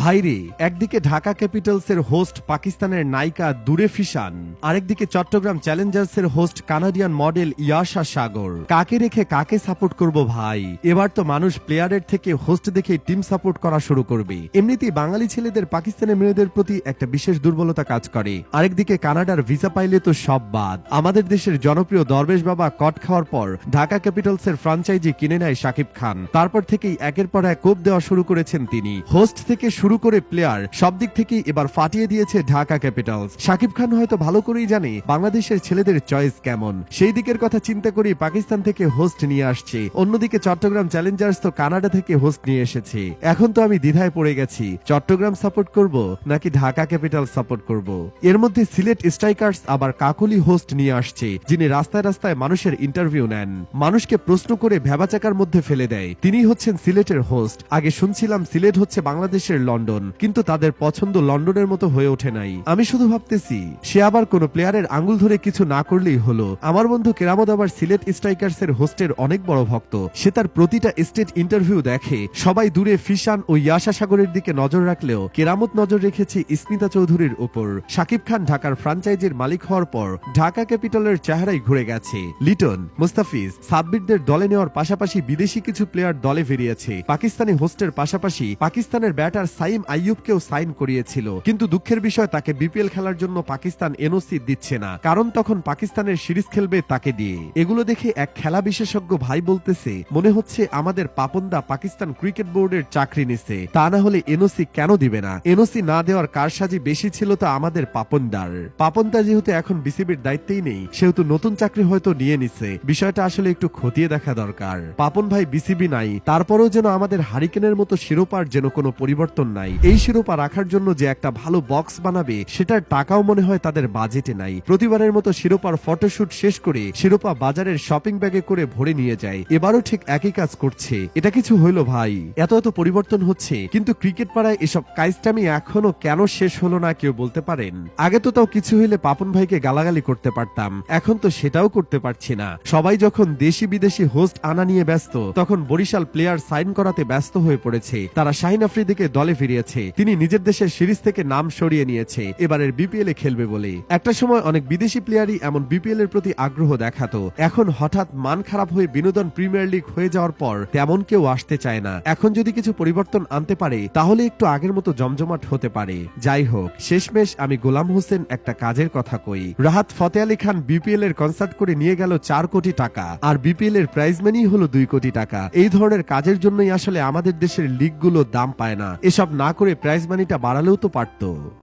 ভাইরে, একদিকে ঢাকা ক্যাপিটালসের হোস্ট পাকিস্তানের নায়িকা দূরে ফিশান, আরেকদিকে Chattogram চ্যালেঞ্জার্সের host Canadian model Yasha Sagar. কাকে রেখে কাকে সাপোর্ট করব ভাই? এবার তো মানুষ প্লেয়ারের থেকে হোস্ট দেখে টিম সাপোর্ট করা শুরু করবে। এমনিতেই বাঙালি ছেলেদের পাকিস্তানের মেয়েদের প্রতি একটা বিশেষ দুর্বলতা কাজ করে। আরেকদিকে কানাডার ভিসা পাইলে তো সব বাদ। আমাদের দেশের জনপ্রিয় দরবেশ বাবা কট খাওয়ার পর ঢাকা ক্যাপিটালসের ফ্রাঞ্চাইজি কিনে নেয় শাকিব খান। তারপর থেকেই একের পর এক কোপ দেওয়া শুরু করেছেন তিনি। হোস্ট থেকে শুরু করে প্লেয়ার সব দিক থেকেই এবার ফাটিয়ে দিয়েছে ঢাকা ক্যাপিটালস। শাকিব খান হয়তো ভালো করেই জানে বাংলাদেশের ছেলেদের চয়েস কেমন। সেই দিকের কথা চিন্তা করেই পাকিস্তান থেকে হোস্ট নিয়ে আসছে। অন্যদিকে চট্টগ্রাম চ্যালেঞ্জার্স তো কানাডা থেকে হোস্ট নিয়ে এসেছে। এখন তো আমি দ্বিধায় পড়ে গেছি, চট্টগ্রাম সাপোর্ট করব নাকি ঢাকা ক্যাপিটাল সাপোর্ট করব? এর মধ্যে সিলেট স্ট্রাইকার্স আবার কাকলি হোস্ট নিয়ে আসছে, যিনি রাস্তায় রাস্তায় মানুষের ইন্টারভিউ নেন। মানুষকে প্রশ্ন করে ভেবাচাকার মধ্যে ফেলে দেয়। তিনি হচ্ছেন সিলেটের হোস্ট আগে শুনছিলাম সিলেট হচ্ছে বাংলাদেশের লন্ডন। কিন্তু তাদের পছন্দ লন্ডনের মতো হয়ে ওঠে নাই। আমি শুধু ভাবতেছি, সে আবার কোনো প্লেয়ারের আঙ্গুল ধরে কিছু না করলেই হলো। আমার বন্ধু কেরামত আবার সিলেট স্ট্রাইকার্স এর হোস্টের অনেক বড় ভক্ত। সে তার প্রতিটা স্টেট ইন্টারভিউ দেখে, সবাই দূরে ফিশান ও ইয়াশা সাগরের দিকে নজর রাখলেও কেরামত নজর রেখেছে ইস্মিতা চৌধুরীর উপর। শাকিব খান ঢাকার ফ্রাঞ্চাইজির মালিক হওয়ার পর ঢাকা ক্যাপিটালের চেহারাই ঘুরে গেছে। লিটন, মুস্তাফিজ, সাব্বিরদের দলে নেওয়ার পাশাপাশি বিদেশি কিছু প্লেয়ার দলে ফিরিয়েছে পাকিস্তানি হোস্টের পাশাপাশি পাকিস্তানের ব্যাটার সাইম আইয়ুবকেও সাইন করিয়েছিল। কিন্তু দুঃখের বিষয়, তাকে বিপিএল খেলার জন্য পাকিস্তান এনওসি দিচ্ছে না। কারণ তখন পাকিস্তানের সিরিজ খেলবে তাকে দিয়ে। এগুলো দেখে এক খেলা বিশেষজ্ঞ ভাই বলতেছে, মনে হচ্ছে আমাদের পাপনদা পাকিস্তান ক্রিকেট বোর্ডের চাকরি নিছে। তা না হলে এনওসি কেন দিবে না? এনওসি না দেওয়ার কারসাজি বেশি ছিল তো আমাদের পাপনদার। পাপনদা যেহেতু এখন বিসিবির দায়িত্বেই নেই, সেহেতু নতুন চাকরি হয়তো নিয়ে নিছে। বিষয়টা আসলে একটু খতিয়ে দেখা দরকার। পাপন ভাই বিসিবি নাই, তারপরেও যেন আমাদের হারিকেনের মতো শিরোপার যেন কোনো পরিবর্তন নাই। এই শিরোপা রাখার জন্য যে একটা ভালো বক্স বানাবে, সেটার টাকাও মনে হয় তাদের বাজেটে নাই। প্রতিবারের মতো শিরোপার ফটোশুট শেষ করে শিরোপা বাজারের শপিং ব্যাগে করে ভরে নিয়ে যায়। এবারও ঠিক একই কাজ করছে। এটা কিছু হইল ভাই। এত এত পরিবর্তন হচ্ছে। কিন্তু ক্রিকেট পাড়ায় এসব কাজটামি এখনও কেন শেষ হলো না কেউ বলতে পারেন? আগে তো তাও কিছু হইলে পাপন ভাইকে গালাগালি করতে পারতাম। এখন তো সেটাও করতে পারছি না। সবাই যখন দেশি বিদেশি হোস্ট আনা নিয়ে ব্যস্ত, তখন বরিশাল প্লেয়ার সাইন করাতে ব্যস্ত হয়ে পড়েছে। তারা শাহিন আফ্রিদিকে দলে ফিরিয়েছে তিনি নিজের দেশের সিরিজ থেকে নাম সরিয়ে নিয়েছে। এবারের বিপিএল এ খেলবে বলে একটা সময় অনেক বিদেশি প্লেয়ারই এমন বিপিএল এর প্রতি আগ্রহ দেখাতো। এখন হঠাৎ মান খারাপ হয়ে বিনোদন প্রিমিয়ার লিগ হয়ে যাওয়ার পর তেমন কেউ আসতে চায় না। এখন যদি কিছু পরিবর্তন আনতে পারে, তাহলে একটু আগের মতো জমজমাট হতে পারে। যাই হোক, শেষমেশ আমি গোলাম হোসেন একটা কাজের কথা কই। রাহাত ফতে আলী খান বিপিএল এর কনসার্ট করে নিয়ে গেল চার কোটি টাকা। আর বিপিএল এর প্রাইজ মানি হলো দুই কোটি টাকা। এই ধরনের কাজের জন্যই আসলে আমাদের দেশের লিগগুলো দাম পায় না। এসব না করে প্রাইজ মানিটা বাড়ালেও তো পারতো।